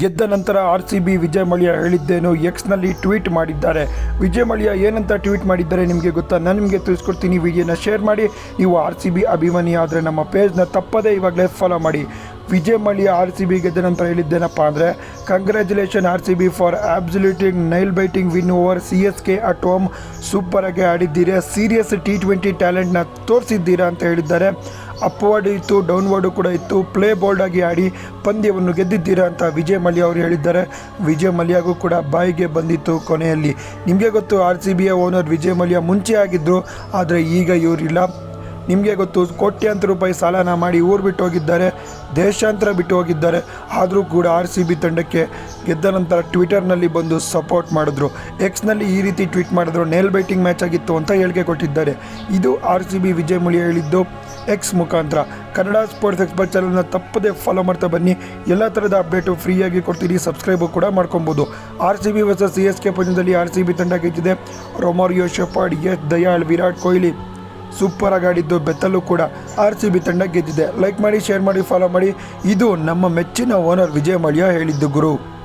ಗೆದ್ದ ನಂತರ R C B Vijay Mallya ಹೇಳಿದ್ದೇನು? ಎಕ್ಸ್ನಲ್ಲಿ ಟ್ವೀಟ್ ಮಾಡಿದ್ದಾರೆ. ವಿಜಯ್ ಮಲ್ಯ ಏನಂತ ಟ್ವೀಟ್ ಮಾಡಿದ್ದಾರೆ ನಿಮಗೆ ಗೊತ್ತಾ? ನಾನು ನಿಮಗೆ ತಿಳಿಸ್ಕೊಡ್ತೀನಿ. ವಿಡಿಯೋನ ಶೇರ್ ಮಾಡಿ. ನೀವು ಆರ್ ಸಿ ಬಿ ಅಭಿಮಾನಿ ಆದರೆ ನಮ್ಮ ಪೇಜ್ನ ತಪ್ಪದೇ ಇವಾಗಲೇ ಫಾಲೋ ಮಾಡಿ. Vijay Mallya R C B ಗೆದ್ದ ನಂತರ ಹೇಳಿದ್ದೇನಪ್ಪ ಅಂದರೆ congratulation R C B for absolutely nail biting win over C S K at home ಸೂಪರಾಗಿ ಆಡಿದ್ದೀರಾ ಸೀರಿಯಸ್ ಟಿ ಟ್ವೆಂಟಿ ಟ್ಯಾಲೆಂಟ್ನ ತೋರಿಸಿದ್ದೀರಾ ಅಂತ ಹೇಳಿದ್ದಾರೆ. ಅಪ್ವರ್ಡ್ ಇತ್ತು ಡೌನ್ವರ್ಡು ಕೂಡ ಇತ್ತು. ಪ್ಲೇ ಬೋಲ್ಡ್ ಆಗಿ ಆಡಿ ಪಂದ್ಯವನ್ನು ಗೆದ್ದಿದ್ದೀರಾ ಅಂತ ವಿಜಯ್ ಮಲ್ಯ ಅವರು ಹೇಳಿದ್ದಾರೆ. ವಿಜಯ್ ಮಲ್ಯಾಗೂ ಕೂಡ ಬಾಯಿಗೆ ಬಂದಿತ್ತು ಕೊನೆಯಲ್ಲಿ. ನಿಮಗೆ ಗೊತ್ತು ಆರ್ ಸಿ ಬಿಯ ಓನರ್ ವಿಜಯ್ ಮಲ್ಯ ಮುಂಚೆ ಆಗಿದ್ದರು ಆದರೆ ಈಗ ಇವರಿಲ್ಲ. ನಿಮಗೆ ಗೊತ್ತು, ಕೋಟ್ಯಾಂತರ ರೂಪಾಯಿ ಸಾಲನ ಮಾಡಿ ಊರು ಬಿಟ್ಟು ಹೋಗಿದ್ದಾರೆ ದೇಶಾಂತರ ಬಿಟ್ಟು ಹೋಗಿದ್ದಾರೆ ಆದರೂ ಕೂಡ ಆರ್ ಸಿ ಬಿ ತಂಡಕ್ಕೆ ಗೆದ್ದ ನಂತರ ಟ್ವಿಟರ್ನಲ್ಲಿ ಬಂದು ಸಪೋರ್ಟ್ ಮಾಡಿದ್ರು. ಎಕ್ಸ್ನಲ್ಲಿ ಈ ರೀತಿ ಟ್ವೀಟ್ ಮಾಡಿದ್ರು ನೇಲ್ ಬೈಟಿಂಗ್ ಮ್ಯಾಚ್ ಆಗಿತ್ತು ಅಂತ ಹೇಳಿಕೆ ಕೊಟ್ಟಿದ್ದಾರೆ. ಇದು R C B Vijay Mallya ಹೇಳಿದ್ದು ಎಕ್ಸ್ ಮುಖಾಂತರ. ಕನ್ನಡ ಸ್ಪೋರ್ಟ್ಸ್ ಎಕ್ಸ್ಪರ್ಟ್ ಚಾನಲ್ನ ತಪ್ಪದೇ ಫಾಲೋ ಮಾಡ್ತಾ ಬನ್ನಿ. ಎಲ್ಲ ಥರದ ಅಪ್ಡೇಟು ಫ್ರೀಯಾಗಿ ಕೊಡ್ತೀರಿ ಸಬ್ಸ್ಕ್ರೈಬು ಕೂಡ ಮಾಡ್ಕೊಬೋದು. R C B versus C S K ಪಂದ್ಯದಲ್ಲಿ ಆರ್ ಸಿ ಬಿ ತಂಡ ಗೆದ್ದಿದೆ. Romario Shepherd, S Dayal, Virat Kohli. Super ಆಗಾಡಿದ್ದು ಬೆತ್ತಲ್ಲೂ ಕೂಡ ಆರ್ ಸಿ ಬಿ ತಂಡ ಗೆದ್ದಿದೆ. ಲೈಕ್ ಮಾಡಿ ಶೇರ್ ಮಾಡಿ ಫಾಲೋ ಮಾಡಿ. ಇದು ನಮ್ಮ ಮೆಚ್ಚಿನ ಓನರ್ ವಿಜಯ್ ಮಲ್ಯ ಹೇಳಿದ್ದು ಗುರು.